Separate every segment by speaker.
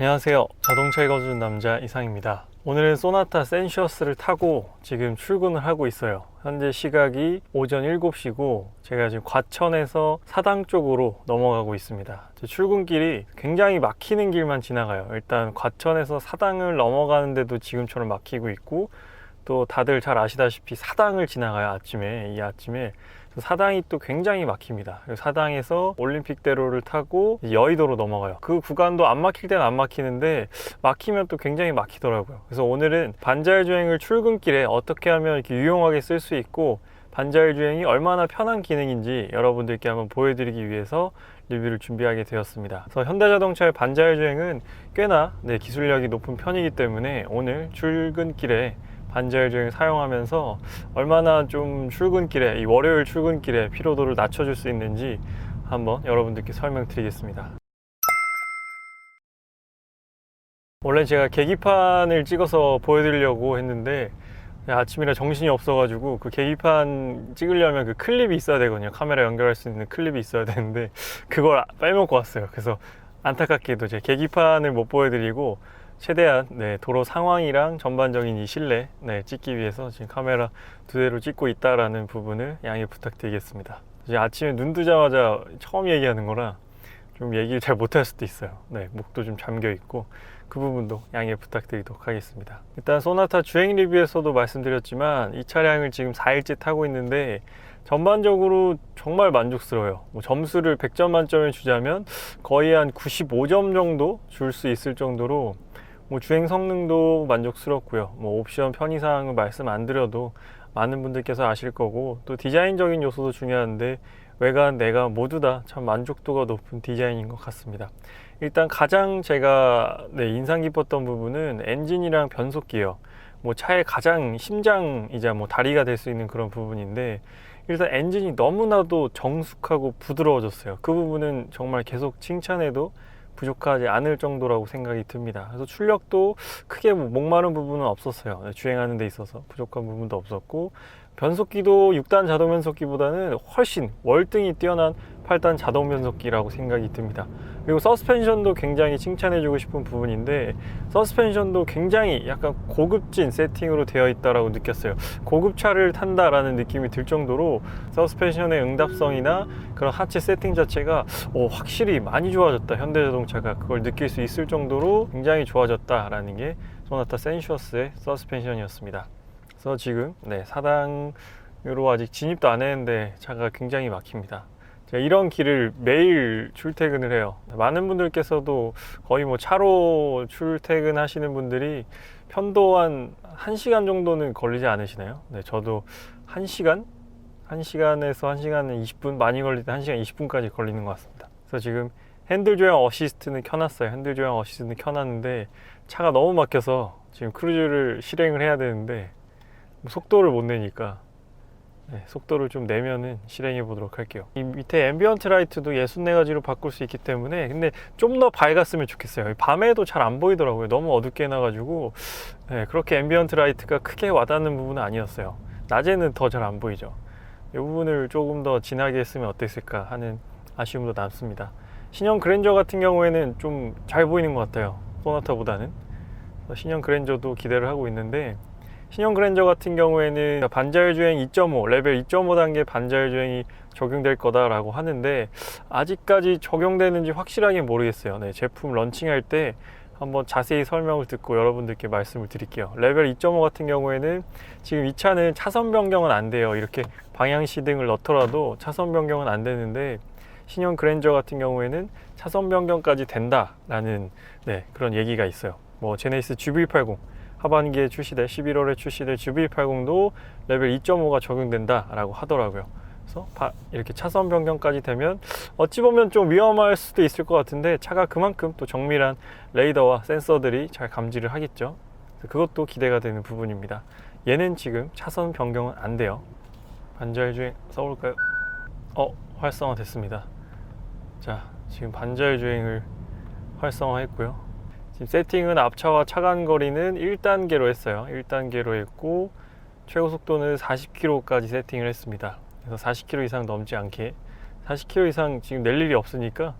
Speaker 1: 안녕하세요. 자동차에 거주는 남자 이상입니다. 오늘은 소나타 센슈어스를 타고 지금 출근을 하고 있어요. 현재 시각이 오전 7시고 제가 지금 과천에서 사당 쪽으로 넘어가고 있습니다. 제 출근길이 굉장히 막히는 길만 지나가요. 일단 과천에서 사당을 넘어가는데도 지금처럼 막히고 있고 또 다들 잘 아시다시피 사당을 지나가요. 아침에 이 아침에 사당이 또 굉장히 막힙니다. 사당에서 올림픽대로를 타고 여의도로 넘어가요. 그 구간도 안 막힐 때는 안 막히는데 막히면 또 굉장히 막히더라고요. 그래서 오늘은 반자율 주행을 출근길에 어떻게 하면 이렇게 유용하게 쓸 수 있고 반자율 주행이 얼마나 편한 기능인지 여러분들께 한번 보여드리기 위해서 리뷰를 준비하게 되었습니다. 그래서 현대자동차의 반자율 주행은 꽤나 네, 기술력이 높은 편이기 때문에 오늘 출근길에 반자율 주행을 사용하면서 얼마나 좀 출근길에 이 월요일 출근길에 피로도를 낮춰줄 수 있는지 한번 여러분들께 설명드리겠습니다. 원래 제가 계기판을 찍어서 보여드리려고 했는데 아침이라 정신이 없어가지고 그 계기판 찍으려면 그 클립이 있어야 되거든요. 카메라 연결할 수 있는 클립이 있어야 되는데 그걸 빼먹고 왔어요. 그래서 안타깝게도 제 계기판을 못 보여드리고 최대한 네, 도로 상황이랑 전반적인 이 실내 네, 찍기 위해서 지금 카메라 두 대로 찍고 있다라는 부분을 양해 부탁드리겠습니다. 아침에 눈 뜨자마자 처음 얘기하는 거라 좀 얘기를 잘 못할 수도 있어요. 네, 목도 좀 잠겨 있고 그 부분도 양해 부탁드리도록 하겠습니다. 일단 소나타 주행 리뷰에서도 말씀드렸지만 이 차량을 지금 4일째 타고 있는데 전반적으로 정말 만족스러워요. 뭐 점수를 100점 만점에 주자면 거의 한 95점 정도 줄 수 있을 정도로 뭐 주행 성능도 만족스럽고요. 뭐 옵션 편의사항은 말씀 안 드려도 많은 분들께서 아실 거고 또 디자인적인 요소도 중요한데 외관 내가 모두 다 참 만족도가 높은 디자인인 것 같습니다. 일단 가장 제가 네, 인상 깊었던 부분은 엔진이랑 변속기예요. 뭐 차의 가장 심장이자 뭐 다리가 될 수 있는 그런 부분인데 일단 엔진이 너무나도 정숙하고 부드러워졌어요. 그 부분은 정말 계속 칭찬해도 부족하지 않을 정도라고 생각이 듭니다. 그래서 출력도 크게 뭐 목마른 부분은 없었어요. 네, 주행하는 데 있어서 부족한 부분도 없었고 변속기도 6단 자동 변속기보다는 훨씬 월등히 뛰어난 8단 자동 변속기라고 생각이 듭니다. 그리고 서스펜션도 굉장히 칭찬해주고 싶은 부분인데 서스펜션도 굉장히 약간 고급진 세팅으로 되어 있다라고 느꼈어요. 고급차를 탄다라는 느낌이 들 정도로 서스펜션의 응답성이나 그런 하체 세팅 자체가 오, 확실히 많이 좋아졌다. 현대자동차가 그걸 느낄 수 있을 정도로 굉장히 좋아졌다라는 게 소나타 센슈어스의 서스펜션이었습니다. 그래서 지금 네, 사당으로 아직 진입도 안 했는데 차가 굉장히 막힙니다. 제가 이런 길을 매일 출퇴근을 해요. 많은 분들께서도 거의 뭐 차로 출퇴근하시는 분들이 편도 한 1시간 정도는 걸리지 않으시나요? 네, 저도 1시간? 1시간에서 1시간 20분, 많이 걸릴 때 1시간 20분까지 걸리는 것 같습니다. 그래서 지금 핸들 조향 어시스트는 켜놨어요. 핸들 조향 어시스트는 켜놨는데 차가 너무 막혀서 지금 크루즈를 실행을 해야 되는데 속도를 못 내니까 네, 속도를 좀 내면은 실행해 보도록 할게요. 이 밑에 앰비언트 라이트도 64가지로 바꿀 수 있기 때문에 근데 좀 더 밝았으면 좋겠어요. 밤에도 잘 안 보이더라고요. 너무 어둡게 해놔가지고 네, 그렇게 앰비언트 라이트가 크게 와닿는 부분은 아니었어요. 낮에는 더 잘 안 보이죠. 이 부분을 조금 더 진하게 했으면 어땠을까 하는 아쉬움도 남습니다. 신형 그랜저 같은 경우에는 좀 잘 보이는 것 같아요. 소나타보다는 신형 그랜저도 기대를 하고 있는데 신형 그랜저 같은 경우에는 반자율 주행 2.5 레벨 2.5 단계 반자율 주행이 적용될 거다라고 하는데 아직까지 적용되는지 확실하게 모르겠어요. 네, 제품 런칭할 때 한번 자세히 설명을 듣고 여러분들께 말씀을 드릴게요. 레벨 2.5 같은 경우에는 지금 이 차는 차선 변경은 안 돼요. 이렇게 방향 시등을 넣더라도 차선 변경은 안 되는데 신형 그랜저 같은 경우에는 차선 변경까지 된다라는 네, 그런 얘기가 있어요. 뭐 제네시스 GV80 하반기에 출시될 11월에 출시될 GV80도 레벨 2.5가 적용된다라고 하더라고요. 그래서 바, 이렇게 차선 변경까지 되면 어찌 보면 좀 위험할 수도 있을 것 같은데 차가 그만큼 또 정밀한 레이더와 센서들이 잘 감지를 하겠죠. 그것도 기대가 되는 부분입니다. 얘는 지금 차선 변경은 안 돼요. 반자율 주행 써볼까요? 어 활성화 됐습니다. 자 지금 반자율 주행을 활성화했고요. 지금 세팅은 앞차와 차간 거리는 1단계로 했어요. 1단계로 했고 최고 속도는 40km까지 세팅을 했습니다. 그래서 40km 이상 넘지 않게 40km 이상 지금 낼 일이 없으니까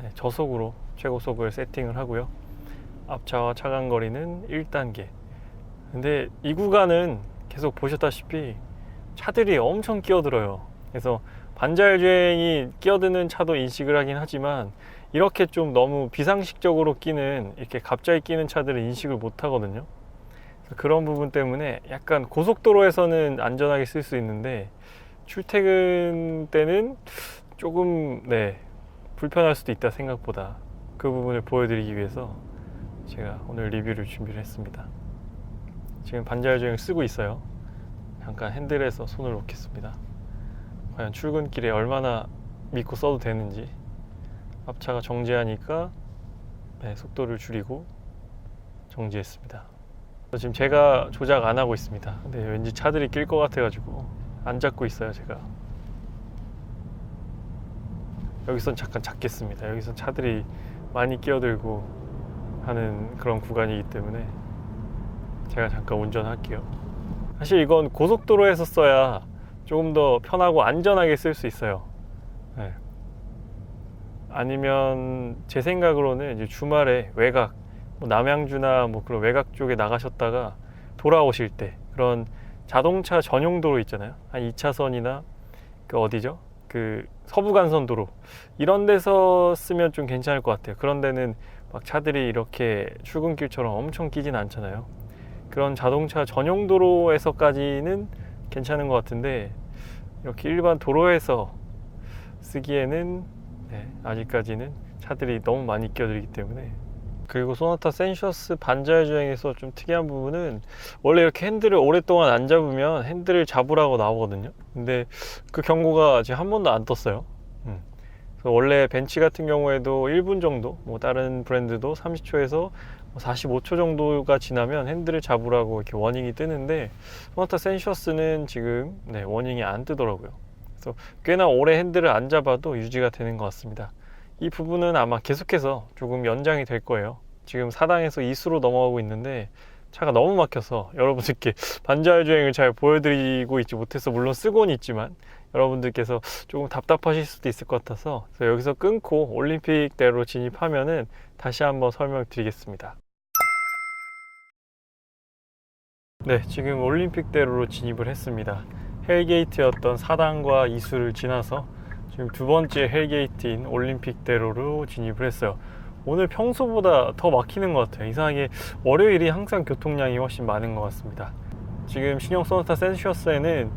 Speaker 1: 네, 저속으로 최고 속을 세팅을 하고요. 앞차와 차간 거리는 1단계. 근데 이 구간은 계속 보셨다시피 차들이 엄청 끼어들어요. 그래서 반자율 주행이 끼어드는 차도 인식을 하긴 하지만 이렇게 좀 너무 비상식적으로 끼는 이렇게 갑자기 끼는 차들은 인식을 못 하거든요. 그런 부분 때문에 약간 고속도로에서는 안전하게 쓸 수 있는데 출퇴근 때는 조금 네 불편할 수도 있다 생각보다 그 부분을 보여드리기 위해서 제가 오늘 리뷰를 준비를 했습니다. 지금 반자율 주행을 쓰고 있어요. 잠깐 핸들에서 손을 놓겠습니다. 과연 출근길에 얼마나 믿고 써도 되는지 앞차가 정지하니까 네, 속도를 줄이고 정지했습니다. 지금 제가 조작 안 하고 있습니다. 근데 왠지 차들이 낄 것 같아가지고 안 잡고 있어요 제가. 여기선 잠깐 잡겠습니다. 여기선 차들이 많이 끼어들고 하는 그런 구간이기 때문에 제가 잠깐 운전할게요. 사실 이건 고속도로에서 써야 조금 더 편하고 안전하게 쓸 수 있어요. 네. 아니면 제 생각으로는 이제 주말에 외곽, 뭐 남양주나 뭐 그런 외곽 쪽에 나가셨다가 돌아오실 때 그런 자동차 전용 도로 있잖아요. 한 2차선이나 그 어디죠? 그 서부간선 도로 이런 데서 쓰면 좀 괜찮을 것 같아요. 그런 데는 막 차들이 이렇게 출근길처럼 엄청 끼진 않잖아요. 그런 자동차 전용 도로에서까지는 괜찮은 것 같은데 이렇게 일반 도로에서 쓰기에는 네, 아직까지는 차들이 너무 많이 끼어들기 때문에. 그리고 소나타 센셔스 반자율 주행에서 좀 특이한 부분은 원래 이렇게 핸들을 오랫동안 안 잡으면 핸들을 잡으라고 나오거든요. 근데 그 경고가 지금 한 번도 안 떴어요. 음. 원래 벤치 같은 경우에도 1분 정도 뭐 다른 브랜드도 30초에서 45초 정도가 지나면 핸들을 잡으라고 이렇게 워닝이 뜨는데 소나타 센셔스는 지금 네, 워닝이 안 뜨더라고요 그래서 꽤나 오래 핸들을 안 잡아도 유지가 되는 것 같습니다 이 부분은 아마 계속해서 조금 연장이 될 거예요. 지금 4당에서 2수로 넘어가고 있는데 차가 너무 막혀서 여러분들께 반자율 주행을 잘 보여드리고 있지 못해서 물론 쓰고는 있지만 여러분들께서 조금 답답하실 수도 있을 것 같아서 여기서 끊고 올림픽대로 진입하면은 다시 한번 설명드리겠습니다. 네, 지금 올림픽대로로 진입을 했습니다. 헬게이트였던 4단과 2수를 지나서 지금 두 번째 헬게이트인 올림픽대로로 진입을 했어요. 오늘 평소보다 더 막히는 것 같아요. 이상하게 월요일이 항상 교통량이 훨씬 많은 것 같습니다. 지금 신형 소나타 센슈어스에는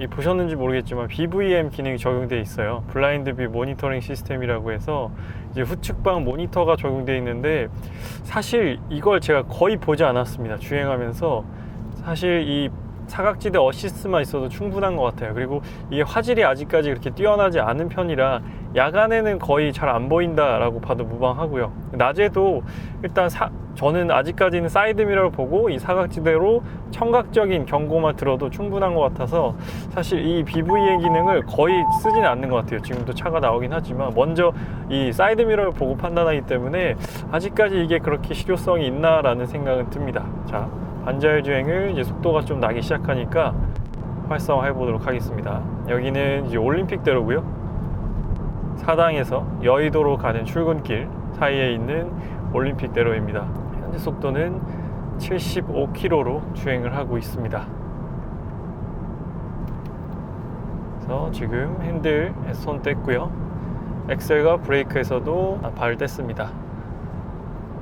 Speaker 1: 이 보셨는지 모르겠지만 BVM 기능이 적용되어 있어요. 블라인드 뷰 모니터링 시스템이라고 해서 이제 후측방 모니터가 적용되어 있는데 사실 이걸 제가 거의 보지 않았습니다. 주행하면서 사실 이 사각지대 어시스트만 있어도 충분한 것 같아요. 그리고 이게 화질이 아직까지 그렇게 뛰어나지 않은 편이라 야간에는 거의 잘 안 보인다라고 봐도 무방하고요. 낮에도 일단 사, 저는 아직까지는 사이드미러를 보고 이 사각지대로 청각적인 경고만 들어도 충분한 것 같아서 사실 이 BV의 기능을 거의 쓰지는 않는 것 같아요. 지금도 차가 나오긴 하지만 먼저 이 사이드미러를 보고 판단하기 때문에 아직까지 이게 그렇게 실효성이 있나라는 생각은 듭니다. 자, 반자율 주행을 이제 속도가 좀 나기 시작하니까 활성화해 보도록 하겠습니다. 여기는 이제 올림픽대로고요. 사당에서 여의도로 가는 출근길 사이에 있는 올림픽대로입니다. 현재 속도는 75km로 주행을 하고 있습니다. 그래서 지금 핸들에 손 뗐고요. 엑셀과 브레이크에서도 발을 뗐습니다.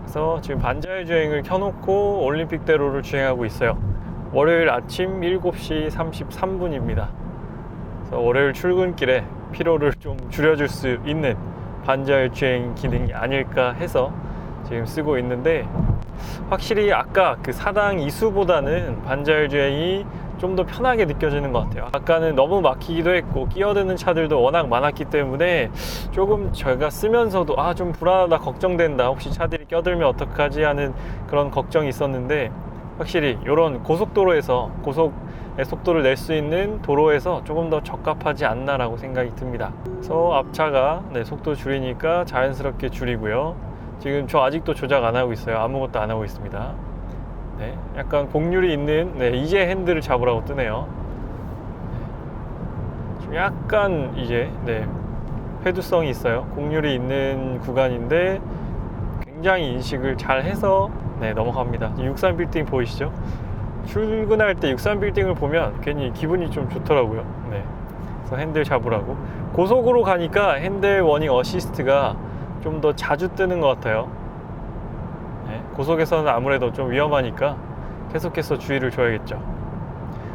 Speaker 1: 그래서 지금 반자율 주행을 켜놓고 올림픽대로를 주행하고 있어요. 월요일 아침 7시 33분입니다. 그래서 월요일 출근길에 피로를 좀 줄여줄 수 있는 반자율 주행 기능이 아닐까 해서 지금 쓰고 있는데 확실히 아까 그 4당 2수보다는 반자율 주행이 좀 더 편하게 느껴지는 것 같아요. 아까는 너무 막히기도 했고 끼어드는 차들도 워낙 많았기 때문에 조금 제가 쓰면서도 아 좀 불안하다 걱정된다 혹시 차들이 껴들면 어떡하지 하는 그런 걱정이 있었는데 확실히 이런 고속도로에서 고속의 속도를 낼 수 있는 도로에서 조금 더 적합하지 않나라고 생각이 듭니다. 그래서 앞차가 네, 속도 줄이니까 자연스럽게 줄이고요. 지금 저 아직도 조작 안 하고 있어요. 아무것도 안 하고 있습니다. 네, 약간 곡률이 있는 네, 이제 핸들을 잡으라고 뜨네요. 네, 지금 약간 이제 네, 회두성이 있어요. 곡률이 있는 구간인데 굉장히 인식을 잘 해서 네, 넘어갑니다. 63 빌딩 보이시죠? 출근할 때 63 빌딩을 보면 괜히 기분이 좀 좋더라고요. 네. 그래서 핸들 잡으라고. 고속으로 가니까 핸들 워닝 어시스트가 좀 더 자주 뜨는 것 같아요. 네. 고속에서는 아무래도 좀 위험하니까 계속해서 주의를 줘야겠죠.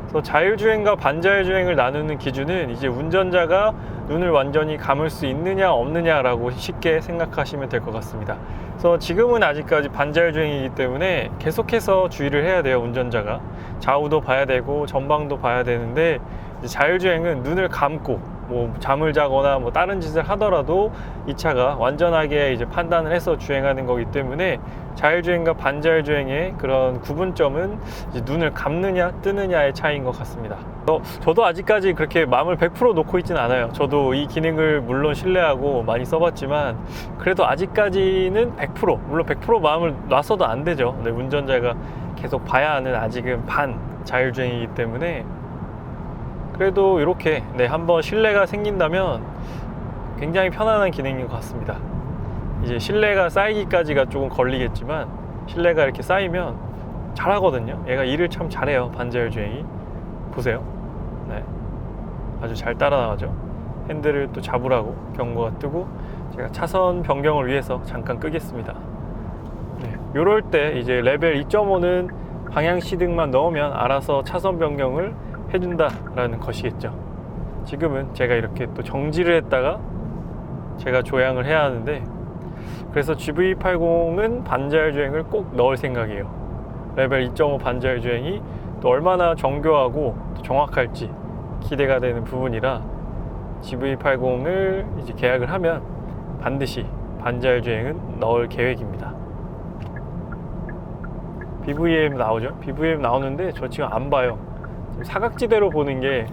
Speaker 1: 그래서 자율주행과 반자율주행을 나누는 기준은 이제 운전자가 눈을 완전히 감을 수 있느냐 없느냐라고 쉽게 생각하시면 될 것 같습니다. 그래서 지금은 아직까지 반자율주행이기 때문에 계속해서 주의를 해야 돼요 운전자가 좌우도 봐야 되고 전방도 봐야 되는데 자율주행은 눈을 감고 뭐 잠을 자거나 뭐 다른 짓을 하더라도 이 차가 완전하게 이제 판단을 해서 주행하는 거기 때문에 자율주행과 반자율주행의 그런 구분점은 이제 눈을 감느냐 뜨느냐의 차이인 것 같습니다. 어, 저도 아직까지 그렇게 마음을 100% 놓고 있지는 않아요. 저도 이 기능을 물론 신뢰하고 많이 써봤지만 그래도 아직까지는 100% 물론 100% 마음을 놨어도 안 되죠. 근데 운전자가 계속 봐야 하는 아직은 반 자율주행이기 때문에 그래도 이렇게 네, 한번 신뢰가 생긴다면 굉장히 편안한 기능인 것 같습니다. 이제 신뢰가 쌓이기까지가 조금 걸리겠지만 신뢰가 이렇게 쌓이면 잘하거든요. 얘가 일을 참 잘해요. 반자율 주행이 보세요. 네, 아주 잘 따라 나가죠. 핸들을 또 잡으라고 경고가 뜨고 제가 차선 변경을 위해서 잠깐 끄겠습니다. 네, 요럴 때 이제 레벨 2.5는 방향 시등만 넣으면 알아서 차선 변경을 해준다라는 것이겠죠. 지금은 제가 이렇게 또 정지를 했다가 제가 조향을 해야 하는데 그래서 GV80은 반자율 주행을 꼭 넣을 생각이에요. 레벨 2.5 반자율 주행이 또 얼마나 정교하고 또 정확할지 기대가 되는 부분이라 GV80을 이제 계약을 하면 반드시 반자율 주행은 넣을 계획입니다. BVM 나오죠? BVM 나오는데 저 지금 안 봐요. 사각지대로 보는 게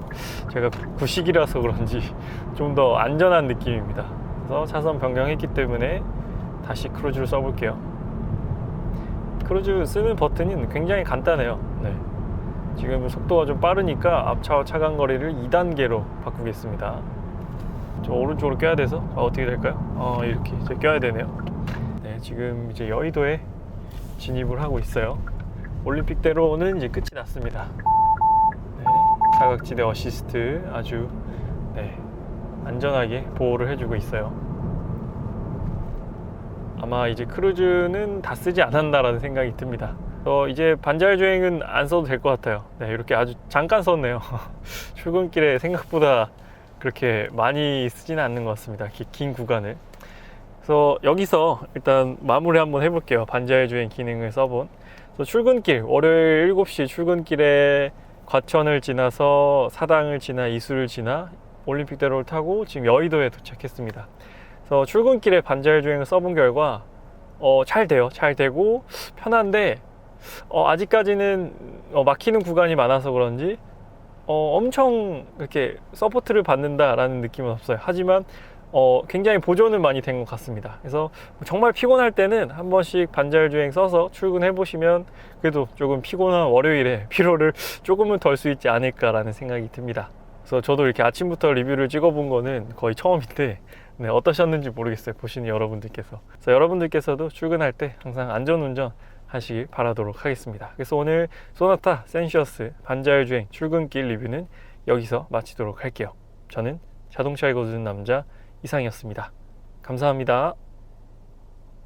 Speaker 1: 제가 구식이라서 그런지 좀 더 안전한 느낌입니다. 그래서 차선 변경했기 때문에 다시 크루즈를 써볼게요. 크루즈 쓰는 버튼이 굉장히 간단해요. 네. 지금 속도가 좀 빠르니까 앞차와 차간 거리를 2단계로 바꾸겠습니다. 저 오른쪽으로 껴야 돼서 어, 떻게 될까요? 어, 이렇게 이제 껴야 되네요. 네, 지금 이제 여의도에 진입을 하고 있어요. 올림픽대로는 이제 끝이 났습니다. 네, 사각지대 어시스트 아주 네, 안전하게 보호를 해주고 있어요. 아마 이제 크루즈는 다 쓰지 않았나라는 생각이 듭니다. 어, 이제 반자율 주행은 안 써도 될 것 같아요. 네, 이렇게 아주 잠깐 썼네요. 출근길에 생각보다 그렇게 많이 쓰지는 않는 것 같습니다. 기- 긴 구간을. 그래서 여기서 일단 마무리 한번 해볼게요. 반자율 주행 기능을 써본. 출근길, 월요일 7시 출근길에 과천을 지나서 사당을 지나 이수를 지나 올림픽대로를 타고 지금 여의도에 도착했습니다. 그래서 출근길에 반자율 주행을 써본 결과 어, 잘 돼요. 잘 되고 편한데 어, 아직까지는 어, 막히는 구간이 많아서 그런지 어, 엄청 이렇게 서포트를 받는다라는 느낌은 없어요. 하지만 어, 굉장히 보존은 많이 된 것 같습니다. 그래서 정말 피곤할 때는 한 번씩 반자율 주행 써서 출근해 보시면 그래도 조금 피곤한 월요일에 피로를 조금은 덜 수 있지 않을까라는 생각이 듭니다. 그래서 저도 이렇게 아침부터 리뷰를 찍어본 거는 거의 처음인데 네, 어떠셨는지 모르겠어요. 보시는 여러분들께서. 그래서 여러분들께서도 출근할 때 항상 안전운전 하시길 바라도록 하겠습니다. 그래서 오늘 소나타 센시어스 반자율 주행 출근길 리뷰는 여기서 마치도록 할게요. 저는 자동차 읽어주는 남자 이상이었습니다. 감사합니다.